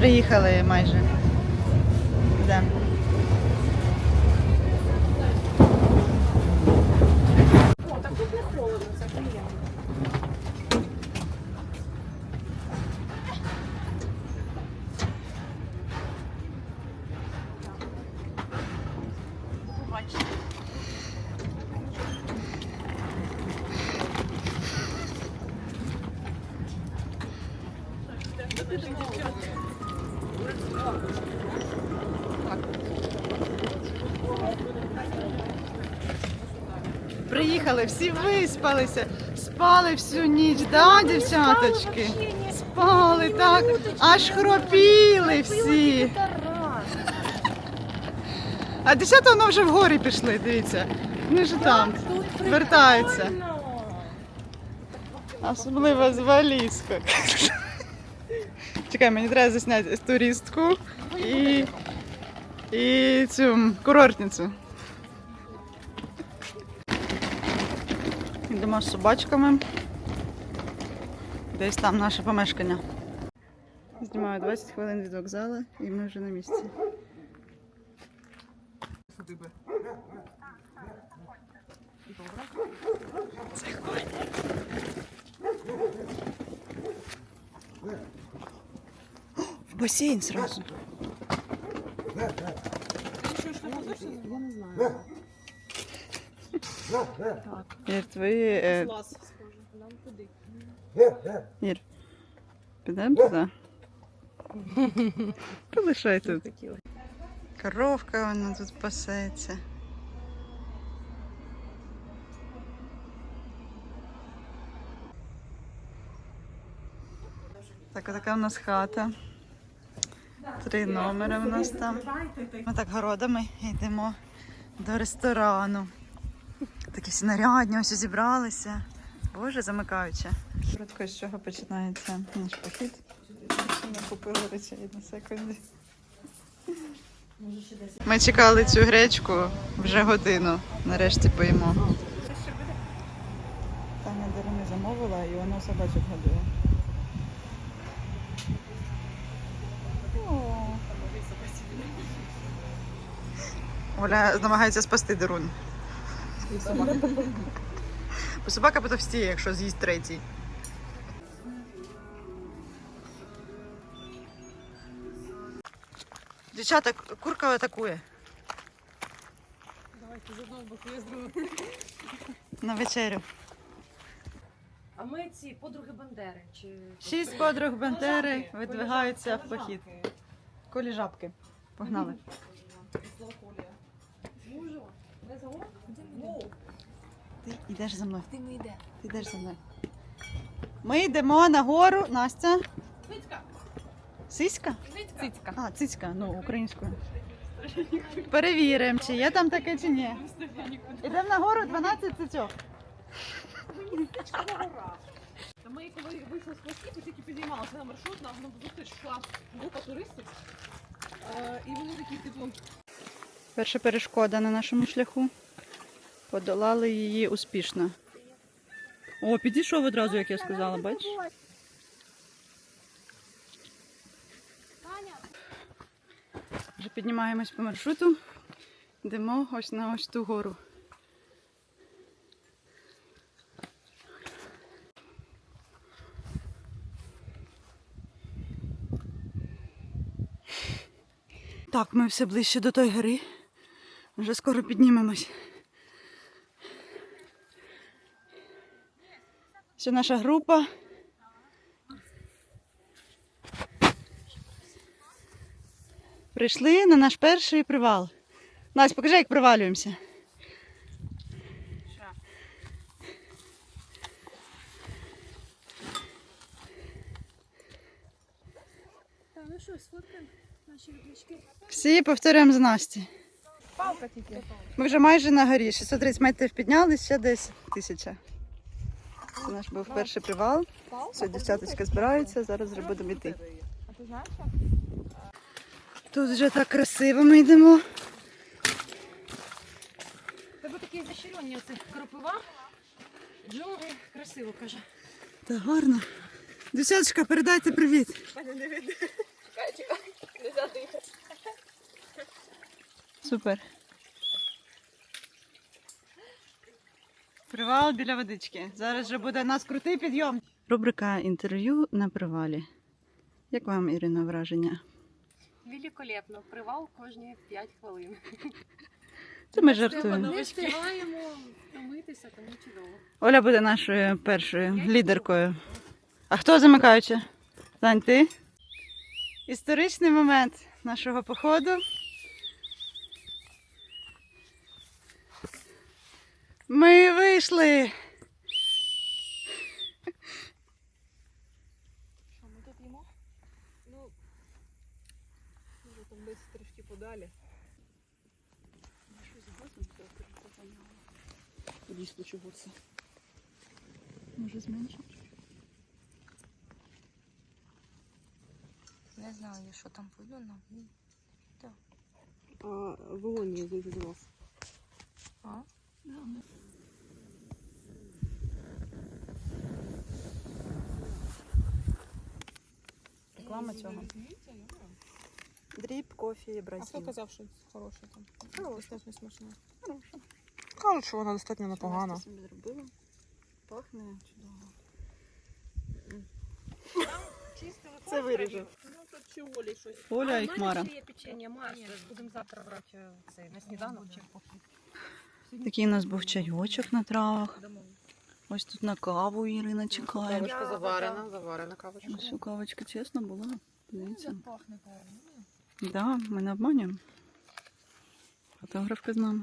Приїхали майже. Да. О, так тут не холодно, це приємно. Приїхали, всі виспалися, спали всю ніч, да, дівчаточки? Спали так, аж хропіли всі. А десята воно вже вгорі пішли, дивіться. Вони ж там вертаються. Особливо з валізкою. Чекай, мені треба засняти туристку і, і цю курортницю. Йдемо з собачками. Десь там наше помешкання. Знімаю 20 хвилин від вокзалу і ми вже на місці. В бассейн сразу. Ір, твої. Е... Клас, скажу. Нам куди? Ір. Підемо туди? Полишай тут. Коровка вона тут пасеться. Так, така у нас хата. Три номери у нас там. Ми так городами йдемо до ресторану. Такі всі нарядні, ось зібралися. Боже, замикаюче. Коротко, з чого починається наш похід. Ми купили речей на секунді. Ми чекали цю гречку вже годину. Нарешті поїмо. Таня дарини замовила і вона собачок годує. Оля намагається спасти Дарун. Бо собака потовстіє, якщо з'їсть третій. Дівчата, курка атакує Давайте з одного боку, я з другого. на вечерю. А ми ці подруги Бандери. Чи... Шість подруг Колежанки. видвигаються в похід. Колі жабки. Погнали. Не загон? Ну, Ти йдеш за мною. ти не йде. Ти йдеш за мною. Ми йдемо на гору. Настя. Цицька. Сиська? Цицька. А, цицька, ну українською. Перевіримо, чи є там таке, чи ні. Йдемо на гору 12 цицьок. Та ми коли вийшли з ми тільки підіймалися на маршрут, нам на зустріч йшла група туристів. Е, І вони такі, типу, Перша перешкода на нашому шляху. Подолали її успішно. О, підійшов одразу, як я сказала, бачиш? Вже піднімаємось по маршруту. Йдемо ось на ось ту гору. Так, ми все ближче до тої гори. Вже скоро піднімемось. Це наша група. Прийшли на наш перший привал. Настя, покажи, як привалюємося. Всі повторюємо за Насті. Палка тільки. Ми вже майже на горі. 630 метрів піднялись, ще десь тисяча. Це наш був перший привал. Все, дівчаточка збирається, зараз вже будемо йти. Тут вже так красиво ми йдемо. Тебе такі заширені оці кропива. Джунглі, красиво каже. Та гарно. Дівчаточка, передайте привіт. Чекай, чекай, не. Супер. Привал біля водички. Зараз же буде у нас крутий підйом. Рубрика інтерв'ю на привалі. Як вам, Ірина, враження? Великолепно. Привал кожні 5 хвилин. Це ми жартуємо. Не встигаємо втомитися, тому чудово. Оля буде нашою першою лідеркою. А хто замикаючи? Тань, ти? Історичний момент нашого походу. Ми вийшли. Що ми тут їмо? Ну, може там десь трішки подалі. Дійсно, чого це? Може зменшити? Не знаю, що там видно. А, вогонь я дуже. А? Реклама цього. Дріб, кофі і А хто казав, що хороше там? Достатньо. Хороше. Кажуть, що вона достатньо непогана. Собі зробила. Пахне чудово. Це виріжу. Чи Олі щось. Оля і Хмара. є печення. Будемо завтра брати е, цей на сніданок чи Такий у нас був чайочок на травах. Ось тут на каву Ірина чекає. Кавочка заварена, заварена кавочка. Ось у кавочка чесно була. Дивіться. пахне гарно. Да, ми не обманюємо. Фотографка з нами.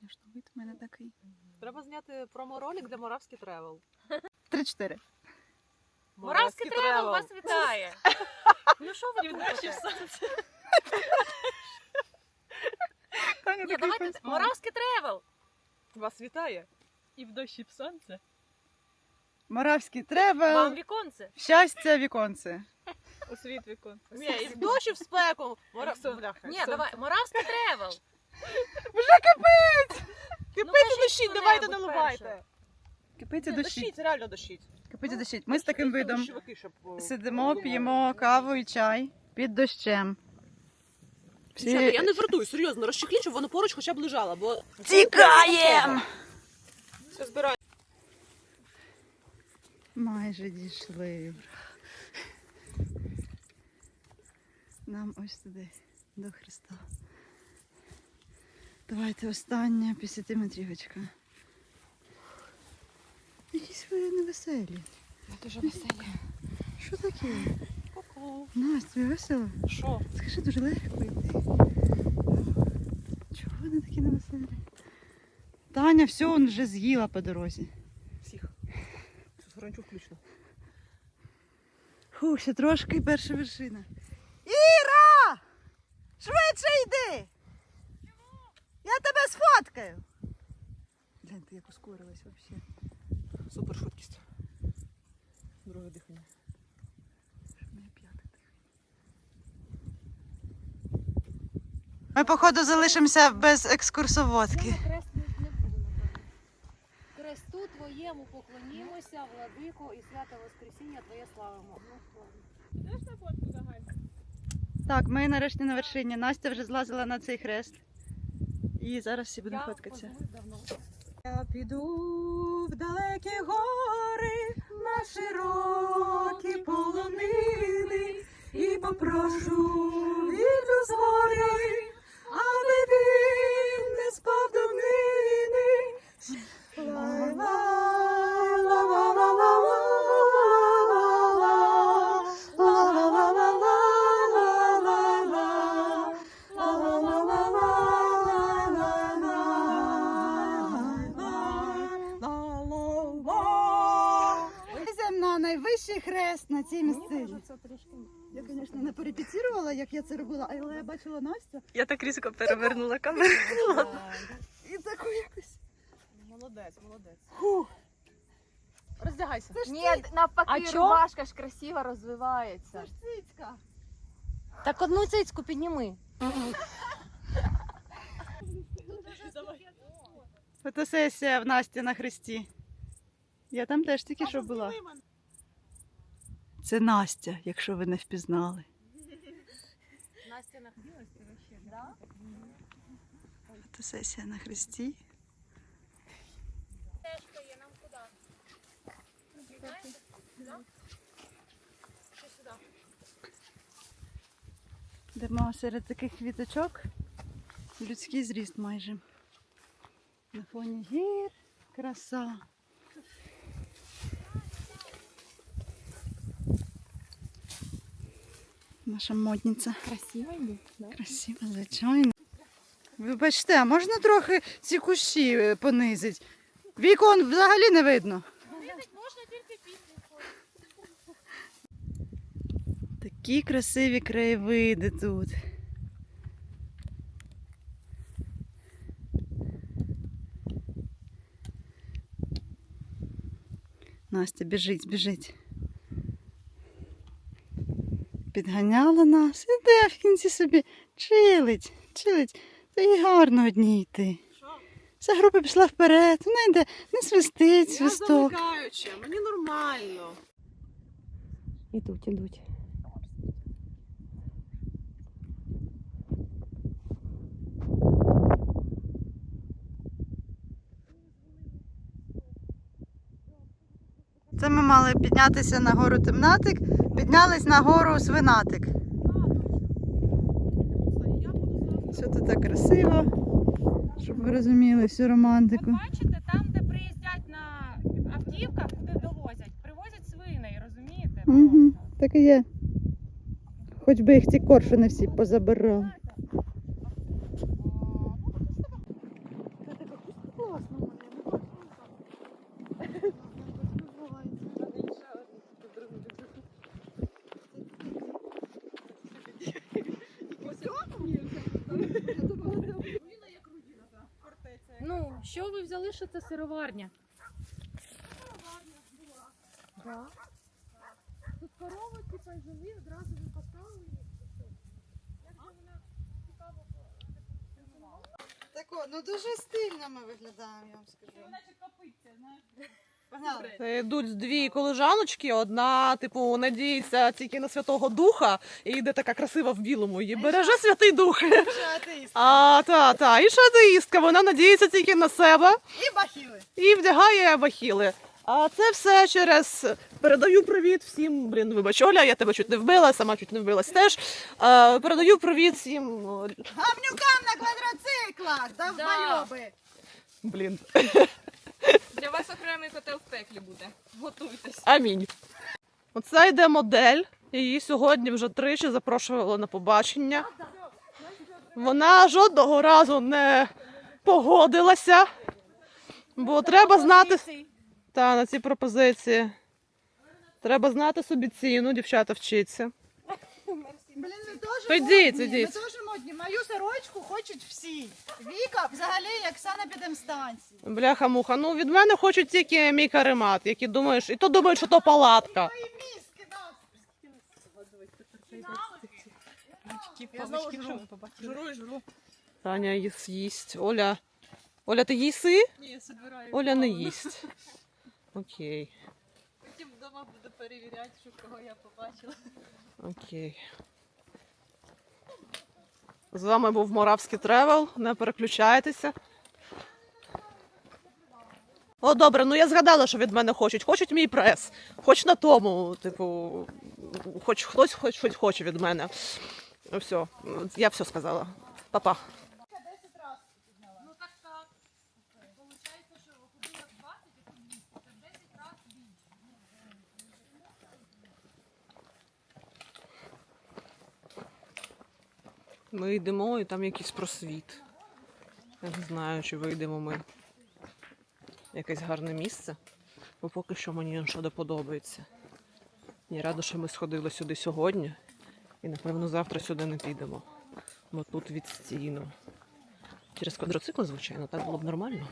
Звісно, вид у мене такий. Треба зняти промо-ролик для Моравський Тревел. Три-чотири. Моравський тревел вас вітає. Ну що ви Ні, давайте Моравський тревел. Вас вітає. І в дощі в сонце. Моравський Вам тревел. віконце. Щастя, віконце. У світ віконце. Ні, і в дощ, і в спеку. Мора... Сон. Бляха, Ні, давай, Моравський тревел. Вже Кипить Ну, кажіть дощить, давайте що-небудь наливайте. Кипиться Ні, дощить. Дощить, реально дощить. Кипиться дощить. Ми з таким видом Дощовики, щоб, е, сидимо, п'ємо каву і чай під дощем. Дівчата, я не жартую, серйозно, розчехліть, щоб воно поруч хоча б лежало, бо... Тікаєм! Все збирай. Майже дійшли. Нам ось туди, до Христа. Давайте остання 50 метрівочка. Якісь ви невеселі. Дуже веселі. Що таке? Ку-ку. Настя, тобі весело? Що? Скажи, дуже легко. Чого вони такі невеселі? Таня все он вже з'їла по дорозі. Всіх. Це гранчу включно. Фу, ще трошки і перша вершина. Іра! Швидше йди! Я тебе сфоткаю. Глянь, ти як ускорилась взагалі. Супер швидкість. Друге дихання. Ми, походу, залишимося без екскурсоводки. Крест. Кресту твоєму поклонімося, владико, і свято Воскресіння Твоє славимо. Загальну? Так, ми нарешті на вершині. Настя вже злазила на цей хрест. І зараз всі будемо фоткатися. Я піду в далекі гори, на широкі полонини і попрошу вітру з гори, Я, звісно, не перепетірувала, як я це робила, але я бачила Настю Я так різко перевернула камеру. і таку якось. Молодець, молодець. Фух. Роздягайся. Ні, навпаки, А чо? рубашка ж красиво розвивається. Це ж цицька. Так одну цицьку підніми. Фотосесія в Насті на хресті. Я там теж тільки що була. Це Настя, якщо ви не впізнали. Настя нахилилась. Да? Фотосесія на хресті. Стежка є, нам куди? Знаєте? Сюди? Йдемо серед таких квіточок. Людський зріст майже. На фоні гір. Краса. Наша модниця. Красиво йде, да? Красиво, звичайно. Вибачте, а можна трохи ці кущі е, понизити? Вікон взагалі не видно. Можна тільки після. Такі красиві краєвиди тут. Настя, біжить, біжить. Підганяла нас. Іде в кінці собі чилить, чилить. Та їй гарно одній йти. Вся група пішла вперед, вона йде, не свистить, Я свисток. замикаюча, мені нормально. Ідуть, ідуть. Це ми мали піднятися на гору Темнатик, піднялись на гору Свинатик. Все тут так красиво, щоб ви розуміли всю романтику. Ви бачите, там, де приїздять на автівках, куди довозять, привозять свиней, розумієте? Угу, так і є. Хоч би їх ці коршуни всі позабирали. Ну, взяли, що це сироварня? Да. Тут корову типу, жили, одразу ви поставили. Так о, ну дуже стильно ми виглядаємо, я вам скажу. Погнали. Це йдуть дві колежаночки, одна, типу, надіється тільки на Святого Духа і йде така красива в білому. Її береже Святий Дух. А та, та, інша атеїстка, вона надіється тільки на себе І бахіли. і вдягає бахіли. А це все через передаю привіт всім. Блін, вибач, Оля, я тебе чуть не вбила, сама чуть не вбилась теж. А, передаю привіт всім. о, Гавнюкам на квадроциклах, да Да. Блін, Для вас окремий котел в пеклі буде. Готуйтесь. амінь. Оце йде модель. Її сьогодні вже тричі запрошували на побачення. Вона жодного разу не погодилася, бо треба знати та, на ці пропозиції. Треба знати собі ціну, дівчата вчиться. Блін, ми теж Ідіть, модні, ідіть. Теж модні. Мою сорочку хочуть всі. Віка взагалі як санепідемстанції. Бляха-муха, ну від мене хочуть тільки мій каремат, які думаєш, і то думають, що то палатка. Мої мізки, да. Я знову жру. Жру, жру. Таня їс- їсть. Оля. Оля, ти їси? Ні, я собираю. Оля не їсть. Окей, Потім вдома буду перевіряти, що кого я побачила. окей. З вами був Моравський Тревел. Не переключайтеся. О, добре, ну я згадала, що від мене хочуть. Хочуть мій прес. Хоч на тому, типу, хоч хтось хоч хоч хоче від мене. Ну, Все, я все сказала. Па-па. Ну так так. Получається, що ходила 20, а тут 200. Це 10 разів більше. Ми йдемо і там якийсь просвіт. Я не знаю, чи вийдемо ми. в Якесь гарне місце, бо поки що мені не подобається. Я рада, що ми сходили сюди сьогодні. І напевно завтра сюди не підемо. Бо тут відстійно. Через квадроцикл, звичайно, так було б нормально.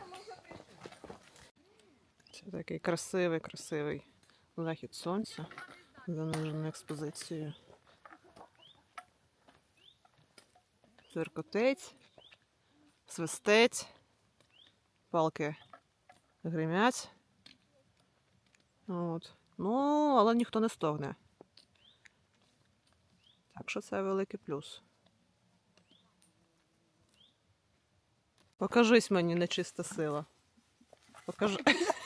Це такий красивий, красивий захід сонця, занурений експозицією. цверкотець, свистець, палки гримять. От. Ну, але ніхто не стогне. Так що це великий плюс. Покажись мені нечиста сила. Покажи.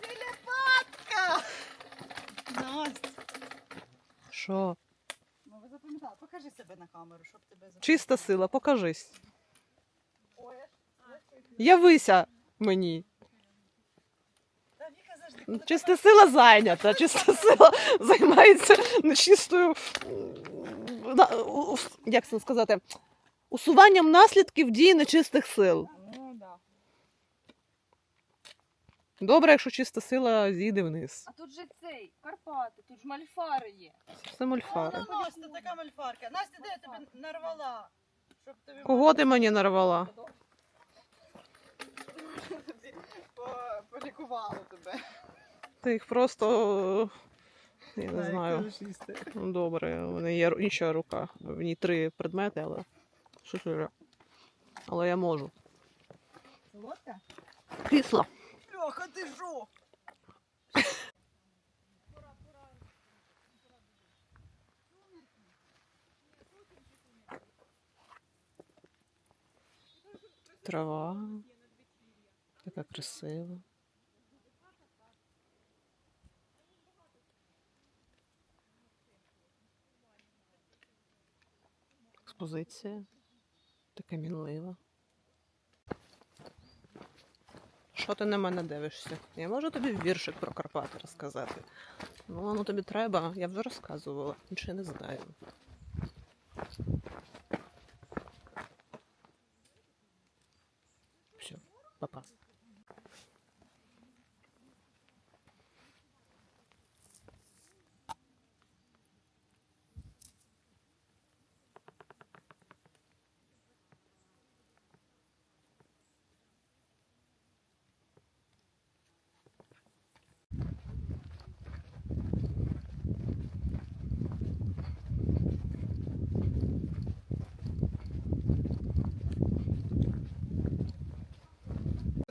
Телепатка! Настя! Що? Ну ви запам'ятали, покажи себе на камеру, щоб тебе запам'ятали. Чиста сила, покажись. Ой, Явися мені. та Віка завжди коли Чиста сила зайнята. Чиста сила займається нечистою. м, на- у- у- Як це сказати? Усуванням наслідків дії нечистих сил. Ну, да. Добре, якщо чиста сила зійде вниз. А тут же цей, Карпати, тут ж мальфари є. Це мольфар. Вона Настя, така мальфарка. Настя, де я тебе нарвала? Щоб тобі Кого ти мені нарвала? по- полікувала тебе. Ти їх просто. Я не знаю. Ну, Добре, у мене є ру- інша рука. В ній три предмети, але. Що ж я? Але я можу. Солодка? Кисло. Льоха, ти жо! Трава. Така красива. Експозиція. Така мінлива. Що ти на мене дивишся? Я можу тобі віршик про Карпати розказати. Ну, воно тобі треба, я вже розказувала, нічого не знаю. Все, папа.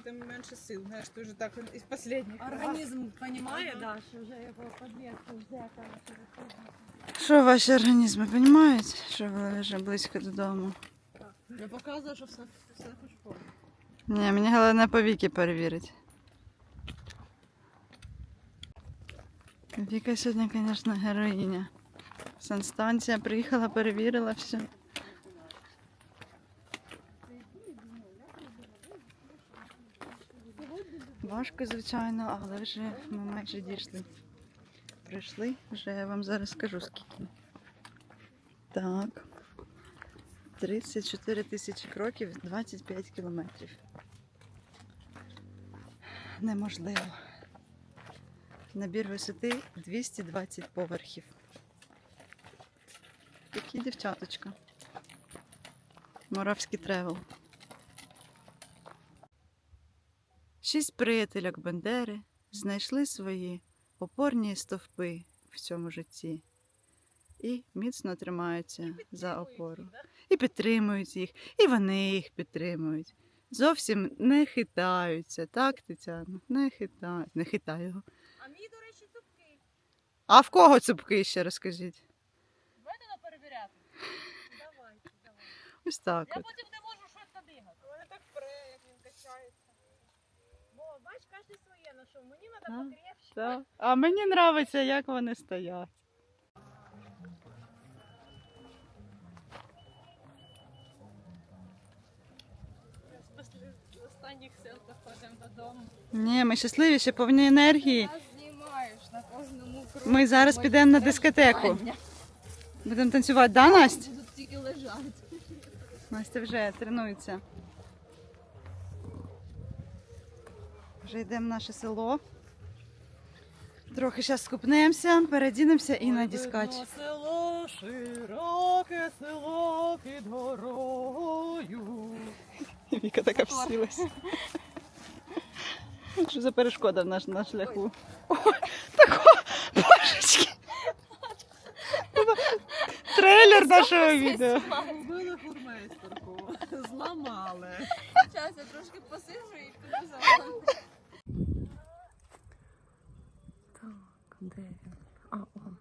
Тим менше сил, знаєш, ти вже так із останніх. Організм розуміє, да, що вже його підв'язку жде, Що ваші організми розуміють, що ви вже близько додому? Я показую, що все, все хоч повно. Ні, мені головне по віки перевірити. Віка сьогодні, звісно, героїня. Санстанція приїхала, перевірила все. Важко, звичайно, але вже ми майже дійшли. Прийшли, вже я вам зараз скажу скільки. Так. 34 тисячі кроків, 25 кілометрів. Неможливо. Набір висоти 220 поверхів. Такі дівчаточка. Моравський тревел. Шість приятелях Бандери знайшли свої опорні стовпи в цьому житті і міцно тримаються за опору. І підтримують їх, і вони їх підтримують. Зовсім не хитаються, так, Тетяна? Не хитають. Не хитай його. А мій, до речі, цупкий. А в кого цупки ще розкажіть? На перевіряти. Давайте, давайте. Ось так. Я От. потім не можу щось надигати. Мене так пре, як він качається. Бо бач, кожен своє знайшов. Мені А. Так. А мені подобається, як вони стоять. Останніх сил доходимо додому. Ні, ми щасливі, ще повні енергії. Знімаєш на кожному кроку. Ми зараз підемо на дискотеку. Будемо танцювати, да, Настя? Будуть тільки лежати. Настя вже тренується. Вже йдемо в наше село. Трохи зараз скупнемося, передінемося і на дискач. село, широке село під горою. Віка така всілась. Що за перешкода в наш на шляху? Ой, тако, божечки. Трейлер нашого відео. Вбили фурмейстерку. Зламали. Зараз я трошки посижу і піду за Де він? А, он.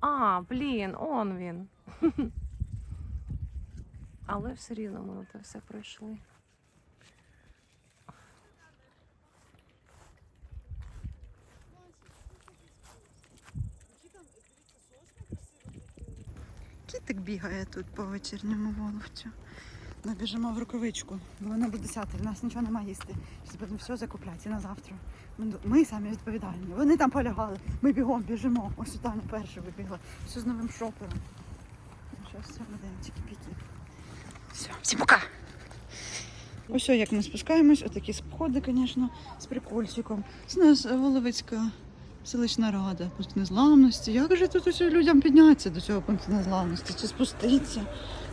А, блін, он він. Але все рівно ми це все пройшли. Кітик бігає тут по вечірньому воловцю. Ми біжимо в рукавичку, бо вона буде сяти, в нас нічого немає їсти. Зараз будемо все закупляти на завтра. Ми, ми самі відповідальні. Вони там полягали. Ми бігом біжимо. Ось Таня перша вибігла. Все з новим шопером. Ну, Зараз все буде тільки-піки. Все, всім пока! Ось як ми спускаємось, отакі сходи, звісно, з прикольчиком. Це нас Воловицька селищна рада, пункт незламності. Як же тут усім людям піднятися до цього пункту незламності? Чи спуститися?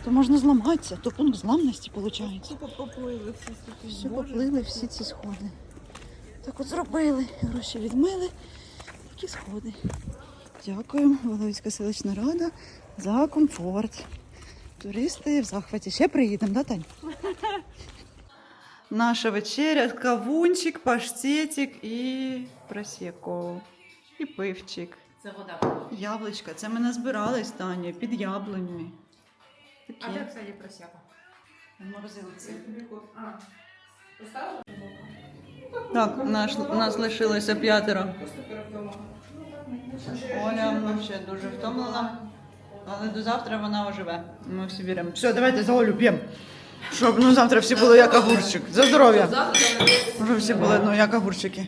То можна зламатися, то пункт зламності виходить. поплили всі Все поплили всі ці сходи. Так от зробили, гроші відмили, такі сходи. Дякуємо, Воловицька селищна рада, за комфорт. Туристи в захваті. Ще приїдемо, да, Тань? Наша вечеря, кавунчик, паштетик і просеко. І пивчик. Це вода. Яблучка. Це ми назбирали з Танею під яблуньми. Такі. А де кстати, просяка? В морозилці. Так, наш, нас лишилося п'ятеро. Оля ще дуже втомлена, але до завтра вона оживе. Ми всі віримо. Все, давайте за Олю п'ємо. Щоб ну, завтра всі були як огурчик. За здоров'я. Щоб всі були ну, як огурчики.